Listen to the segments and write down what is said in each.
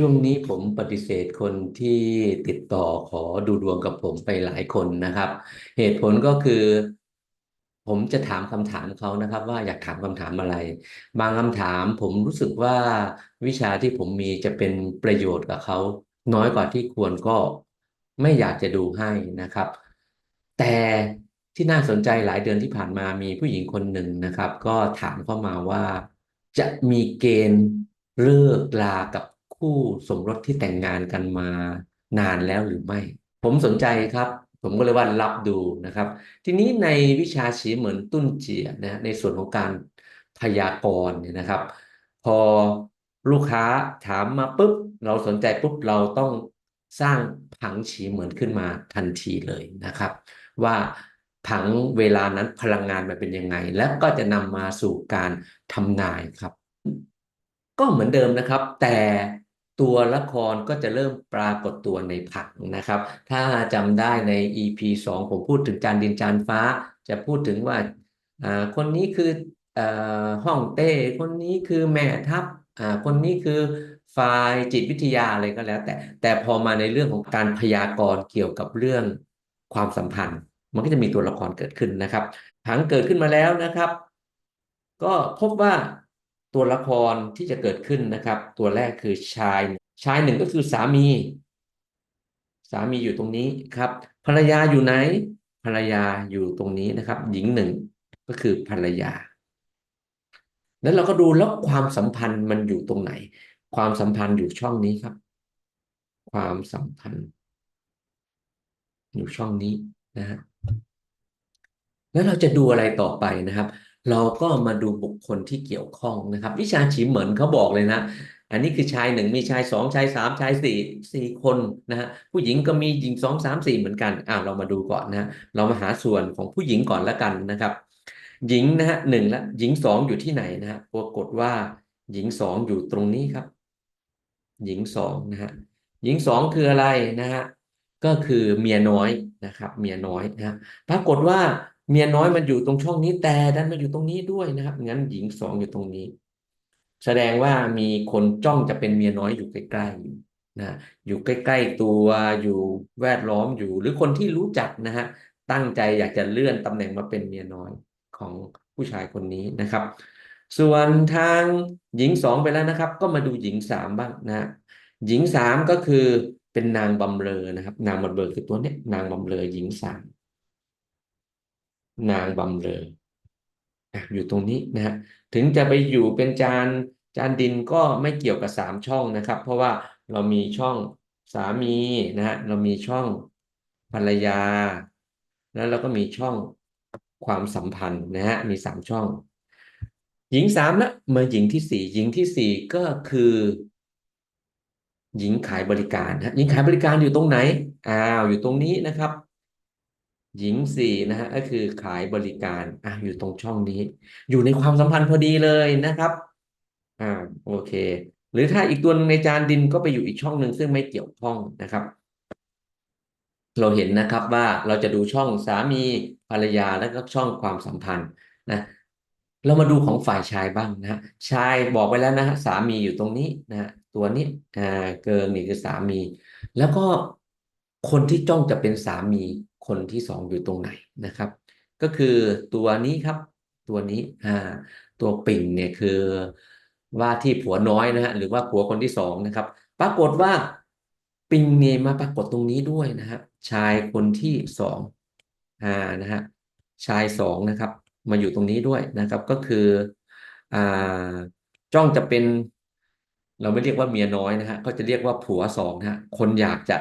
ช่วงนี้ผมปฏิเสธคนที่ติดต่อขอดูดวงกับผมไปหลายคนนะครับ เหตุผลก็คือ ผมจะถามคำถามเขานะครับ ว่าอยากถามคำถามอะไร บางคำถามผมรู้สึกว่าวิชาที่ผมมีจะเป็นประโยชน์กับเขาน้อยกว่าที่ควรก็ไม่อยากจะดูให้นะครับ แต่ที่น่าสนใจหลายเดือนที่ผ่านมามีผู้หญิงคนหนึ่งนะครับ ก็ถามเข้ามาว่าจะมีเกณฑ์เลิกลากับ คู่สมรสที่แต่งงานกันมานานแล้วหรือไม่ ผมสนใจครับ ผมก็เลยว่ารับดูนะครับ ทีนี้ในวิชาฉีเหมือนตุ้นเจียนะในส่วนของการพยากรณ์เนี่ยนะครับ พอลูกค้าถามมาปุ๊บ เราสนใจปุ๊บเราต้องสร้างผังฉีเหมือนขึ้นมาทันทีเลยนะครับ ว่าผังเวลานั้นพลังงานมันเป็นยังไง และก็จะนำมาสู่การทำนายครับ ก็เหมือนเดิมนะครับ แต่ ตัวละครก็จะเริ่มปรากฏตัวในผังนะครับ ถ้าจำได้ใน EP 2 ผมพูดถึงจานดินจานฟ้า จะพูดถึงว่าคนนี้คือห้องเต้ คนนี้คือแม่ทัพคนนี้คือฝ่ายจิตวิทยาอะไรก็แล้ว แต่แต่พอมาในเรื่องของการพยากรณ์เกี่ยวกับเรื่องความสัมพันธ์ มันก็จะมีตัวละครเกิดขึ้นนะครับผังเกิดขึ้นมาแล้วนะครับ ก็พบว่า ตัวละครที่จะเกิดขึ้นนะครับ ตัวแรกคือชายชายหนึ่งก็คือสามี สามีอยู่ตรงนี้ครับ ภรรยาอยู่ไหน ภรรยาอยู่ตรงนี้นะครับ หญิงหนึ่งก็คือภรรยา แล้วเราก็ดูแล้วความสัมพันธ์มันอยู่ตรงไหน ความสัมพันธ์อยู่ช่องนี้ครับ ความสัมพันธ์ อยู่ช่องนี้นะฮะแล้วเราจะดูอะไรต่อไปนะครับ เราก็มาดูบุคคลที่เกี่ยวข้องนะครับ วิชาฉีเหมือนเขาบอกเลยนะ อันนี้คือชายหนึ่งมีชายสองชายสามชายสี่สี่คนนะฮะผู้หญิงก็มีหญิงสองสามสี่เหมือนกันอ้าวเรามาดูก่อนนะเรามาหาส่วนของผู้หญิงก่อนละกันนะครับ หญิงนะฮะหนึ่งละหญิงสองอยู่ที่ไหนนะฮะปรากฏว่าหญิงสองอยู่ตรงนี้ครับ หญิงสองนะฮะหญิงสองคืออะไรนะฮะก็คือเมียน้อยนะครับ เมียน้อยนะปรากฏว่า เมียน้อยมันอยู่ตรงช่องนี้แต่ดันมาอยู่ตรงนี้ด้วยนะครับงั้นหญิงสองอยู่ตรงนี้ แสดงว่ามีคนจ้องจะเป็นเมียน้อยอยู่ใกล้ๆอยู่นะอยู่ใกล้ ๆ ตัวอยู่แวดล้อมอยู่ หรือคนที่รู้จักนะฮะตั้งใจอยากจะเลื่อนตำแหน่งมาเป็นเมียน้อยของผู้ชายคนนี้นะครับ ส่วนทางหญิงสองไปแล้วนะครับ ก็มาดูหญิงสามบ้างนะหญิงสามก็คือเป็นนางบำเรอนะครับ นางบำเรอคือตัวเนี้ยนางบำเรอหญิงสาม นางบำเรออยู่ตรงนี้นะฮะถึงจะไปอยู่เป็นจานจานดินก็ไม่เกี่ยวกับสามช่องนะครับ เพราะว่าเรามีช่องสามีนะฮะเรามีช่องภรรยา แล้วเราก็มีช่องความสัมพันธ์นะฮะมีสามช่อง หญิงสามละมาหญิงที่สี่หญิงที่สี่ก็คือ หญิงขายบริการนะหญิงขายบริการอยู่ตรงไหนอ้าวอยู่ตรงนี้นะครับ หญิงสี่นะฮะก็คือขายบริการอะอยู่ตรงช่องนี้ อยู่ในความสัมพันธ์พอดีเลยนะครับอ่าโอเค หรือถ้าอีกตัวนึงในจานดินก็ไปอยู่อีกช่องหนึ่งซึ่งไม่เกี่ยวข้องนะครับ เราเห็นนะครับว่าเราจะดูช่องสามีภรรยาแล้วก็ช่องความสัมพันธ์นะเรามาดูของฝ่ายชายบ้างนะฮะชายบอกไปแล้วนะฮะสามีอยู่ตรงนี้นะฮะตัวนี้อ่าเกินนี่คือสามี แล้วก็คนที่จ้องจะเป็นสามี คนที่สองอยู่ตรงไหนนะครับ ก็คือตัวนี้ครับตัวนี้อ่าตัวปิ่งเนี่ยคือว่าที่ผัวน้อยนะฮะหรือว่าผัวคนที่สองนะครับ ปรากฏว่าปิงเนี่ยมาปรากฏตรงนี้ด้วยนะฮะชายคนที่สองอ่านะฮะชายสองนะครับ มาอยู่ตรงนี้ด้วยนะครับ ก็คืออ่าจ้องจะเป็น เราไม่เรียกว่าเมียน้อยนะฮะก็จะเรียกว่าผัวสองนะฮะคนอยากจะ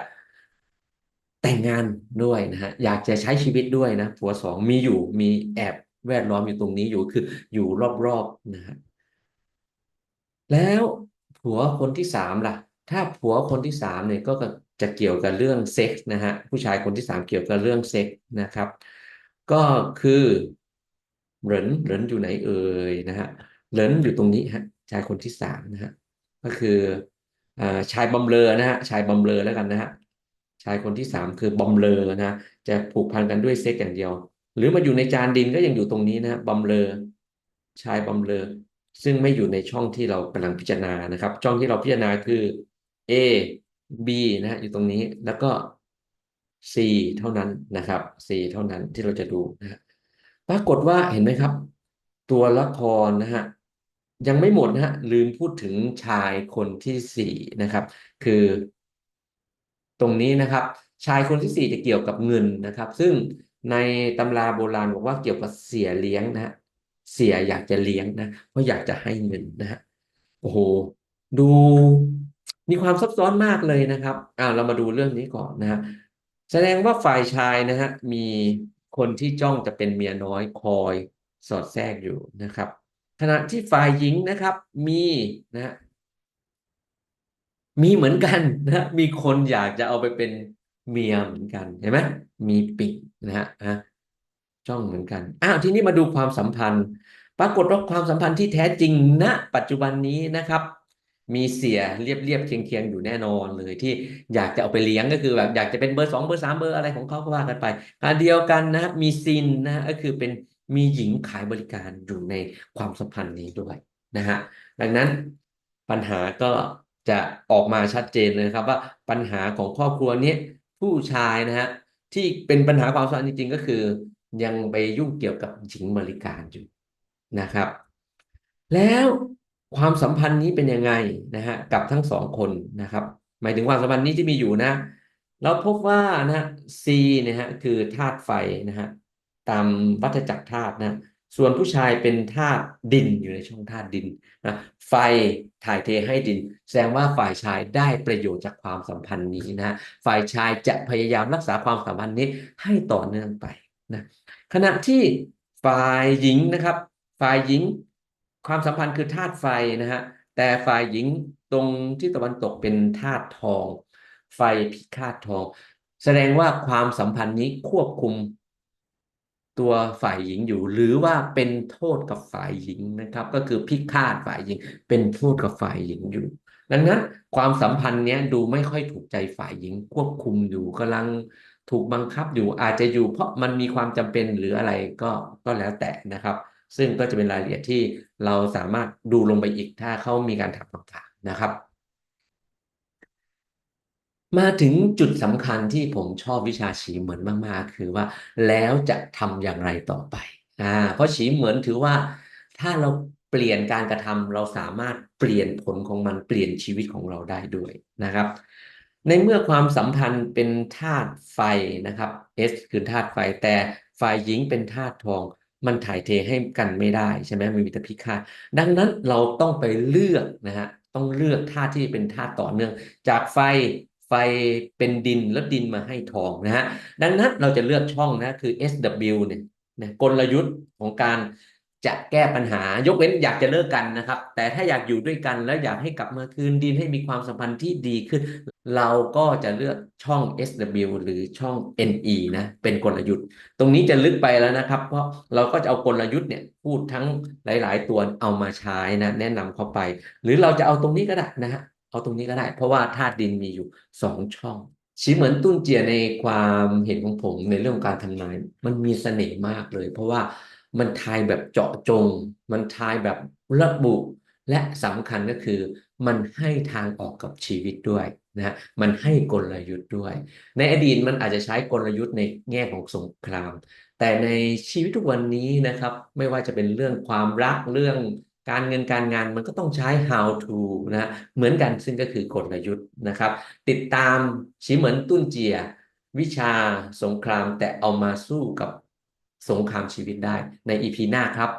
แต่งงานด้วยนะฮะอยากจะใช้ชีวิตด้วยนะผัวสองมีอยู่มีแอบแวดล้อมอยู่ตรงนี้อยู่คืออยู่รอบๆนะฮะแล้วผัวคนที่สามล่ะ ถ้าผัวคนที่สามเนี่ยก็จะเกี่ยวกับเรื่องเซ็กส์นะฮะผู้ชายคนที่สามเกี่ยวกับเรื่องเซ็กส์นะครับ ก็คือเหรินเหรินอยู่ไหนเอ่ยนะฮะเหรินอยู่ตรงนี้ฮะชายคนที่สามนะฮะก็คือชายบำเรอนะฮะชายบำเรอแล้วกันนะฮะายคนที่สามคือบอมเลอนะจะผูกพันกันด้วยเซ็กอย่างเดียว หรือมาอยู่ในจานดินก็ยังอยู่ตรงนี้นะบอมเลอชายบอมเลอซึ่งไม่อยู่ในช่องที่เรากำลังพิจารณานะครับ ช่องที่เราพิจารณาคือ A B นะฮะอยู่ตรงนี้แล้วก็ C เท่านั้นนะครับ C เท่านั้นที่เราจะดูนะฮะปรากฏว่าเห็นไหมครับ ตัวละครนะฮะยังไม่หมดนะฮะลืมพูดถึงชายคนที่สี่นะครับ คือ ตรงนี้นะครับ ชายคนที่สี่จะเกี่ยวกับเงินนะครับ ซึ่งในตำราโบราณบอกว่าเกี่ยวกับเสียเลี้ยงนะฮะเสียอยากจะเลี้ยงนะเพราะอยากจะให้เงินนะฮะโอ้โหดูมีความซับซ้อนมากเลยนะครับอ่าเรามาดูเรื่องนี้ก่อนนะฮะแสดงว่าฝ่ายชายนะฮะมีคนที่จ้องจะเป็นเมียน้อยคอยสอดแทรกอยู่นะครับ ขณะที่ฝ่ายหญิงนะครับมีนะฮะ มีเหมือนกันนะมีคนอยากจะเอาไปเป็นเมียเหมือนกันเห็นไหมมีปิดนะฮะจ้องเหมือนกันอ้าวทีนี้มาดูความสัมพันธ์ ปรากฏว่าความสัมพันธ์ที่แท้จริงณปัจจุบันนี้นะครับ มีเสียเรียบเรียบเคียงเคียงอยู่แน่นอนเลยที่อยากจะเอาไปเลี้ยงก็คือแบบอยากจะเป็นเบอร์สองเบอร์สามเบอร์อะไรของเขาก็ว่ากันไปการเดียวกันนะมีซินนะก็คือเป็นมีหญิงขายบริการอยู่ในความสัมพันธ์นี้ด้วยนะฮะดังนั้นปัญหาก็ จะออกมาชัดเจนเลยครับว่าปัญหาของครอบครัวนี้ผู้ชายนะฮะที่เป็นปัญหาความสัมพันธ์จริงๆ ก็คือ ยังไปยุ่งเกี่ยวกับหญิงบริการอยู่นะครับ แล้วความสัมพันธ์นี้เป็นยังไงนะฮะกับทั้งสองคนนะครับ หมายถึงความสัมพันธ์นี้ที่มีอยู่นะเราพบว่านะฮะ C นี่ยฮะคือธาตุไฟนะฮะตามวัฏจักรธาตุนะ ส่วนผู้ชายเป็นธาตุดินอยู่ในช่องธาตุดินนะไฟถ่ายเทให้ดิน แสดงว่าฝ่ายชายได้ประโยชน์จากความสัมพันธ์นี้นะฝ่ายชายจะพยายามรักษาความสัมพันธ์นี้ให้ต่อเนื่องไปนะขณะที่ฝ่ายหญิงนะครับ ฝ่ายหญิงความสัมพันธ์คือธาตุไฟนะฮะแต่ฝ่ายหญิงตรงที่ตะวันตกเป็นธาตุทอง ไฟพิฆาตทอง แสดงว่าความสัมพันธ์นี้ควบคุม ตัวฝ่ายหญิงอยู่ หรือว่าเป็นโทษกับฝ่ายหญิงนะครับ ก็คือพิฆาตฝ่ายหญิง เป็นโทษกับฝ่ายหญิงอยู่ ดังนั้นความสัมพันธ์เนี้ยดูไม่ค่อยถูกใจฝ่ายหญิงควบคุมอยู่กำลังถูกบังคับอยู่อาจจะอยู่เพราะมันมีความจำเป็นหรืออะไรก็ก็แล้วแต่นะครับ ซึ่งก็จะเป็นรายละเอียดที่เราสามารถดูลงไปอีกถ้าเขามีการถามคำถามนะครับ มาถึงจุดสำคัญที่ผมชอบวิชาฉีเหมือนมาก ๆ คือว่าแล้วจะทำอย่างไรต่อไปอ่าเพราะฉีเหมือนถือว่า ถ้าเราเปลี่ยนการกระทำเราสามารถเปลี่ยนผลของมันเปลี่ยนชีวิตของเราได้ด้วยนะครับ ในเมื่อความสัมพันธ์เป็นธาตุไฟนะครับ S คือธาตุไฟแต่ฝ่ายหญิงเป็นธาตุทอง มันถ่ายเทให้กันไม่ได้ใช่ไหมมันมีแต่พิฆาตดังนั้นเราต้องไปเลือกนะฮะต้องเลือกธาตุที่เป็นธาตุต่อเนื่อง จากไฟ ไฟเป็นดินแล้วดินมาให้ทองนะฮะดังนั้นเราจะเลือกช่องนะคือ SW เนี่ยนะกลยุทธ์ของการจะแก้ปัญหายกเว้นอยากจะเลิกกันนะครับ แต่ถ้าอยากอยู่ด้วยกันแล้วอยากให้กลับมาคืนดินให้มีความสัมพันธ์ที่ดีขึ้น เราก็จะเลือกช่อง SW หรือช่อง NE นะเป็นกลยุทธ์ ตรงนี้จะลึกไปแล้วนะครับ เพราะเราก็จะเอากลยุทธ์เนี่ยพูดทั้งหลาย ๆ ตัวเอามาใช้นะแนะนำเข้าไป หรือเราจะเอาตรงนี้ก็ได้นะฮะ เอาตรงนี้ก็ได้ เพราะว่าธาตุดินมีอยู่สองช่องชีเหมือนตุ้นเจียในความเห็นของผมในเรื่องการทำนาย มันมีเสน่ห์มากเลย เพราะว่ามันทายแบบเจาะจง มันทายแบบระบุ และสำคัญก็คือ มันให้ทางออกกับชีวิตด้วยนะฮะมันให้กลยุทธ์ด้วย ในอดีตมันอาจจะใช้กลยุทธ์ในแง่ของสงคราม แต่ในชีวิตทุกวันนี้นะครับ ไม่ว่าจะเป็นเรื่องความรักเรื่อง การเงินการงานมันก็ต้องใช้ how to นะเหมือนกันซึ่งก็คือกลยุทธ์นะครับ ติดตามชีเหมือนตุ้นเจีย วิชาสงครามแต่เอามาสู้กับสงครามชีวิตได้ใน EP หน้าครับ